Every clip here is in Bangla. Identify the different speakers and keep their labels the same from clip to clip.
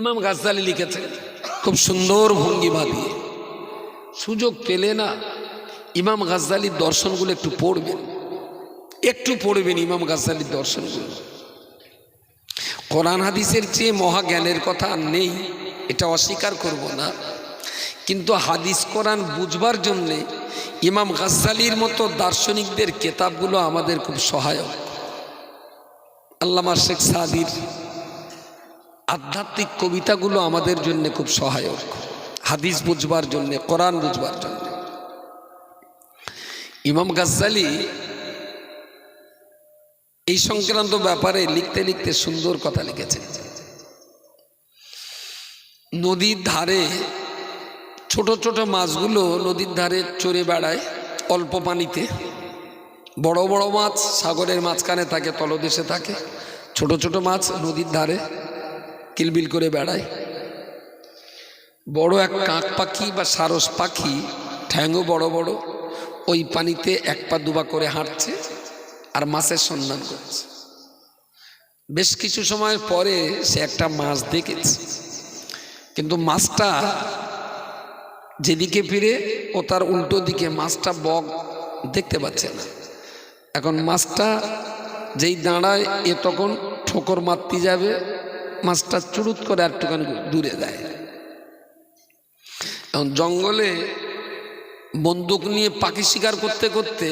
Speaker 1: ইমাম গাজ্জালি লিখেছেন খুব সুন্দর ভঙ্গিমা দিয়ে। সুযোগ পেলে না ইমাম গাজ্জালির দর্শনগুলো একটু পড়বেন। একটু পড়বেন ইমাম গাজ্জালির দর্শনগুলো। কোরআন হাদিসের চেয়ে মহাজ্ঞানের কথা আর নেই, এটা অস্বীকার করব না। কিন্তু হাদিস কোরআন বুঝবার জন্যে ইমাম গাজ্জালির মতো দার্শনিকদের কেতাবগুলো আমাদের খুব সহায়ক। আল্লামা শেখ সাদির আধ্যাত্মিক কবিতাগুলো আমাদের জন্য খুব সহায়ক। হাদিস বুঝবার জন্য, কোরআন বুঝবার জন্য। ইমাম গাজ্জালি এই সংক্রান্ত ব্যাপারে লিখতে লিখতে সুন্দর কথা লিখেছে নদীর ধারে ছোট ছোট মাছগুলো নদীর ধারে চড়ে বেড়ায় অল্প পানিতে। বড় বড় মাছ সাগরের মাঝখানে থাকে, তলদেশে থাকে। ছোট ছোট মাছ নদীর ধারে কিলবিল করে বেড়ায়। বড় এক কাক পাখি বা সারস পাখি ঠ্যাংও বড় বড়, ওই পানিতে এক পা দুবা করে হাঁটছে আর মাছের সন্ধান করছে। বেশ কিছু সময় পরে সে একটা মাছ দেখেছে। কিন্তু মাছটা যেদিকে ফিরে ও তার উল্টো দিকে মাছটা বক দেখতে পাচ্ছে না। এখন মাছটা যেই দাঁড়ায়, এ তখন ঠোকর মারতে যাবে মাছটা চুরুত করে একটুখানি দূরে দেয় এখন জঙ্গলে বন্দুক নিয়ে পাখি শিকার করতে করতে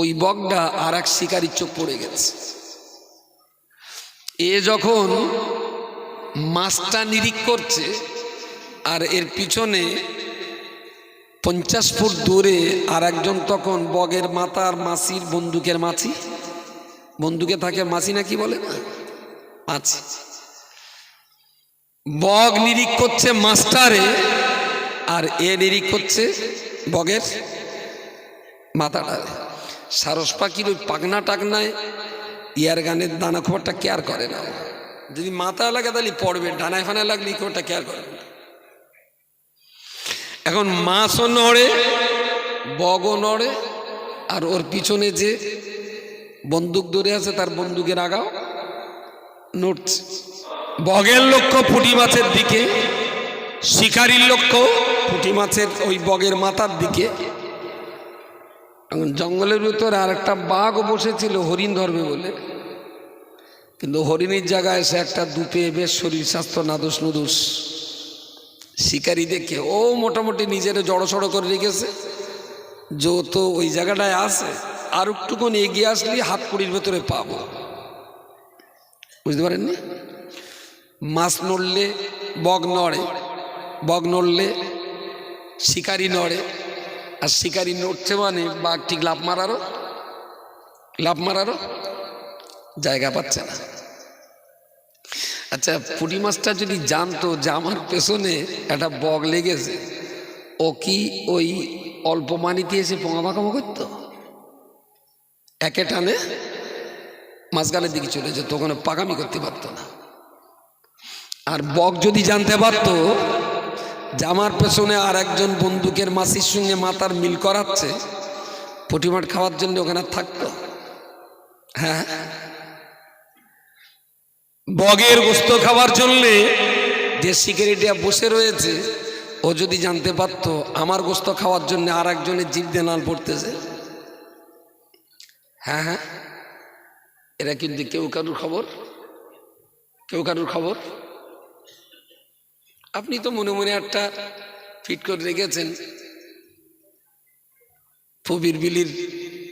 Speaker 1: ওই বকটা আর এক শিকারির চোখ পড়ে গেছে। এ যখন মাছটা নিরিখ করছে আর এর পিছনে পঞ্চাশ ফুট দূরে আর একজন তখন বগের মাথার মাসির বন্দুকের মাছি, বন্দুকে থাকে মাছি নাকি বলে না? মাছি বগ নিরিখ করছে মাস্টারে আর এ নিরিখ করছে বগের মাথাটারে। সারস পাখির ওই পাগনা টাকনায় ইয়ার গানের দানা খবরটা কেয়ার করে না যদি মাথা লাগে তাহলে পড়বে, ডানায় ফানায় লাগলে খবরটা কেয়ার করে না। এখন মাছও নড়ে, বগও নড়ে, আর ওর পিছনে যে বন্দুক ধরে আছে তার বন্দুকের আগাও। নড়ছে বগের লক্ষ্য পুঁটি মাছের দিকে, শিকারির লক্ষ্য পুঁটি মাছের ওই বগের মাথার দিকে। এখন জঙ্গলের ভিতরে আর একটা বাঘ বসেছিল, হরিণ ধরবে বলে। কিন্তু হরিণের জায়গায় সে একটা দুপে বেশ শরীর স্বাস্থ্য নাদুস নুদুস। শিকারি দেখে, ও মোটামুটি নিজের জড়সড় করে রেখেছে। যো তো ওই জায়গাটায় আছে, আর একটুকুন এগিয়ে আসলে হাত কুড়ির ভেতরে পাবো বুঝতে পারেননি? মাছ নড়লে বগ নড়ে, বগ নড়লে শিকারি নড়ে, আর শিকারি নড়ছে মানে বাঘ ঠিক লাভ মারারও লাভ মারারও জায়গা পাচ্ছে না। আচ্ছা পুঁটি মাছটা যদি জানতো যে আমার পেছনে একটা বগ লেগেছে, ও কি ওই অল্প মানিতে এসে পোঙা পাকামো করতো? একে টানে মাঝখানের দিকে চলে যেত, ওখানে পাকামি করতে পারতো না। আর বক যদি জানতে পারতো, জামার পেছনে আর একজন বন্দুকের মাসির সঙ্গে মাথার মিল করাচ্ছে পুঁটিমাট খাওয়ার জন্য ওখানে থাকতো। হ্যাঁ। বগের গোস্ত খাওয়ার জন্যে যে সিকিউরিটিয়া বসে রয়েছে, ও যদি জানতে পারতো, আমার গোস্ত খাওয়ার জন্য আর একজনের জীব দেনাল পড়তেছে। হ্যাঁ হ্যাঁ। এরা কিন্তু কেউ কারুর খবর? কেউ কারুর খবর? আপনি তো মনে মনে একটা ফিট করে রেখেছেন। ফবির বিলির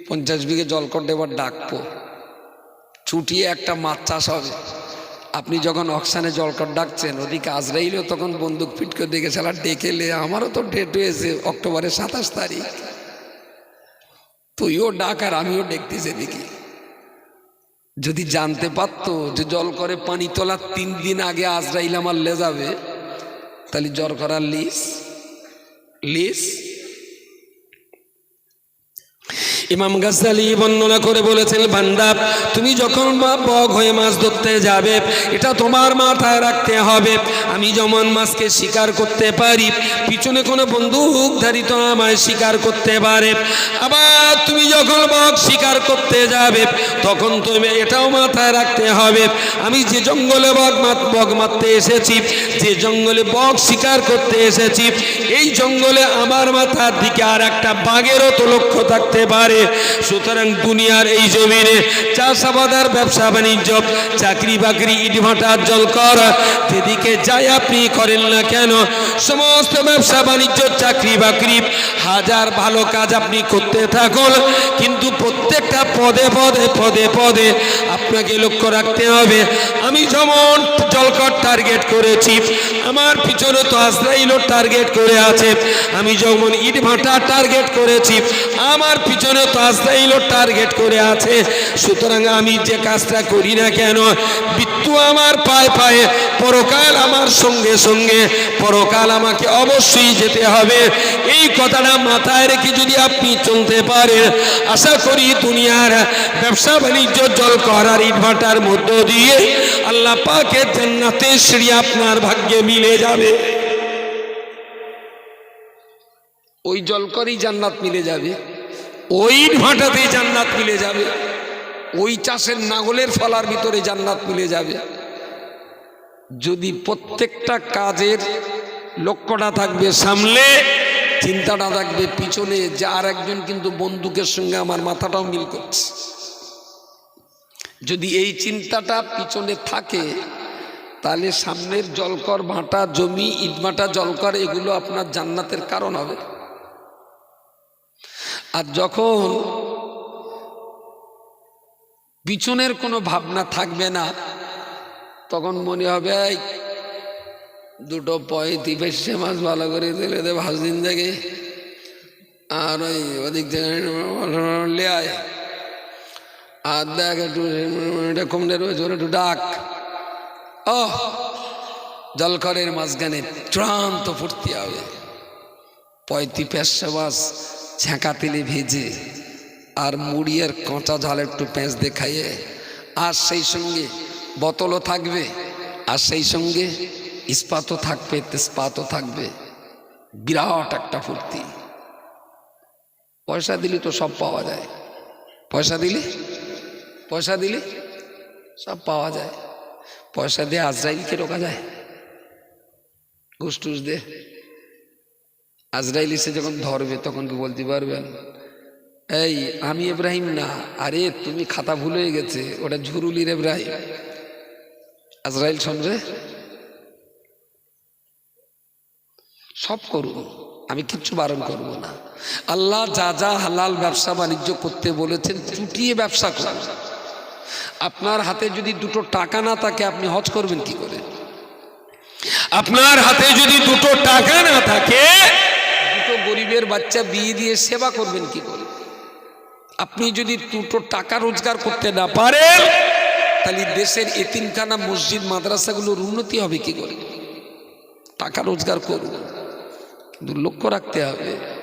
Speaker 1: পঞ্চাশ বিঘে জল করতে এবার ডাকবো ছুটিয়ে একটা মাছ চাষ হবে। আপনি যখন অকশানে জলকর ডাকছেন, ওদিকে আজরাইলেও তখন বন্দুক ফিট করে দেখে সালা ডেকেলে আমারও তো ডেট হয়েছে অক্টোবরের সাতাশ তারিখ। তুইও ডাক আর আমিও দেখতেছি দেখি যদি জানতে পারত যে জল করে পানি তোলার তিন দিন আগে আজরাইল আমার লে যাবে তাহলে জল করার লিস লিস ইমাম গাজ্জালি বর্ণনা করে বলেছেন, বান্দা, তুমি যখন বগ হয়ে মাছ ধরতে যাবে, এটা তোমার মাথায় রাখতে হবে। আমি যেমন মাছকে শিকার করতে পারি, পিছনে কোনো বন্দুকধারী তো আমায় শিকার করতে পারে। আবার তুমি যখন বক শিকার করতে যাবে, তখন তুমি এটাও মাথায় রাখতে হবে। আমি যে জঙ্গলে বক বগ মারতে এসেছি, যে জঙ্গলে বক শিকার করতে এসেছি, এই জঙ্গলে আমার মাথার দিকে আর একটা বাঘেরও তো লক্ষ্য থাকতে পারে। সুতরাং দুনিয়ার এই জমিনে চাষাবাদার ব্যবসা বাণিজ্য, চাকরি বাকরি ইটভাটার জল কর যেদিকে যাই আপনি করেন না কেন, সমস্ত ব্যবসা বাণিজ্য, চাকরি বাকরি, হাজার ভালো কাজ আপনি করতে থাকুন, কিন্তু প্রত্যেকটা পদে পদে পদে পদে আপনাকে লক্ষ্য রাখতে হবে, আমি যেমন জলকর টার্গেট করেছি, আমার পিছনে তো আজরাইলও টার্গেট করে আছে, আমি যেমন ইট ভাটা টার্গেট করেছি, আমার পিছনে আজরাইলও টার্গেট করে আছে। সুতরাং আমি যে কাজটা করি না কেন মৃত্যু আমার পায়ে পায়ে, পরকাল আমার সঙ্গে সঙ্গে, পরকাল আমাকে অবশ্যই যেতে হবে। এই কথাটা মাথায় রেখে যদি আপনি চলতে পারেন, আশা করি দুনিয়ার ব্যবসা বাণিজ্য জল করার ইটভাটার মধ্য দিয়ে আল্লাহ পাকে জান্নাতে সিঁড়ি আপনার ভাগ্যে মিলে যাবে। ওই জলকরই জান্নাত মিলে যাবে। ওই ভাটাতেই জান্নাত মিলে যাবে। ওই চাষের নাগলের ফলার ভিতরে জান্নাত মিলে যাবে। যদি প্রত্যেকটা কাজের লক্ষ্যটা থাকবে সামনে চিন্তাটা থাকবে পিছনে, যে আর একজন কিন্তু বন্দুকের সঙ্গে আমার মাথাটাও মিল করছে। যদি এই চিন্তাটা পিছনে থাকে, তাহলে সামনের জলকর ভাটা, জমি ইটভাটা জলকর, এগুলো আপনার জান্নাতের কারণ হবে। আর যখন পিছনের কোনো ভাবনা থাকবে না, তখন মনে হবে দুটো পয়তি পেশে মাছ ভালো করে দিলে দে ভাজদিন থেকে আর ওই ওদিক থেকে আর দেখ একটু কমলে রয়েছে, ওরা একটু ডাক। ও জলকরের মাঝখানে ক্লান্ত ফুর্তি হবে। পয়তি পেশা মাছ ছেঁকা তেলে ভেজে আর মুড়ি আর কাঁচা ঝাল একটু পেঁচ দেখাইয়ে আর সেই সঙ্গে বোতলও থাকবে, আর সেই সঙ্গে ইস্পাতও থাকবে, তেজপাতও থাকবে। বিরাট একটা ফুর্তি। পয়সা দিলে তো সব পাওয়া যায়। পয়সা দিলে? পয়সা দিলে সব পাওয়া যায়। পয়সা দিয়ে আজরাইলকে রোকা যায়। ঘুষ টুস দে আজরাইল এসে যখন ধরবে, তখন কি বলতে পারবেন এই, আমি ইব্রাহিম না। আরে, তুমি খাতা ভুল হয়ে গেছে। ওটা ঝুরুলির ইব্রাহিম। আজরাইল শুনবে সব করুন। আমি কিচ্ছু বারণ করব না। আল্লাহ যা যা হালাল ব্যবসা বাণিজ্য করতে বলেছেন, চুটিয়ে ব্যবসা করুন। আপনার হাতে যদি দুটো টাকা না থাকে, আপনি হজ করবেন কি করে? আপনার হাতে যদি দুটো টাকা না থাকে গরিবের বাচ্চা বিয়ে দিয়ে সেবা করবেন কি করে? আপনি যদি দুটো টাকা রোজগার করতে না পারেন, তাহলে দেশের এতিমখানা, মসজিদ, মাদ্রাসাগুলোর উন্নতি হবে কি করে? টাকা রোজগার করুন। কিন্তু লক্ষ্য রাখতে হবে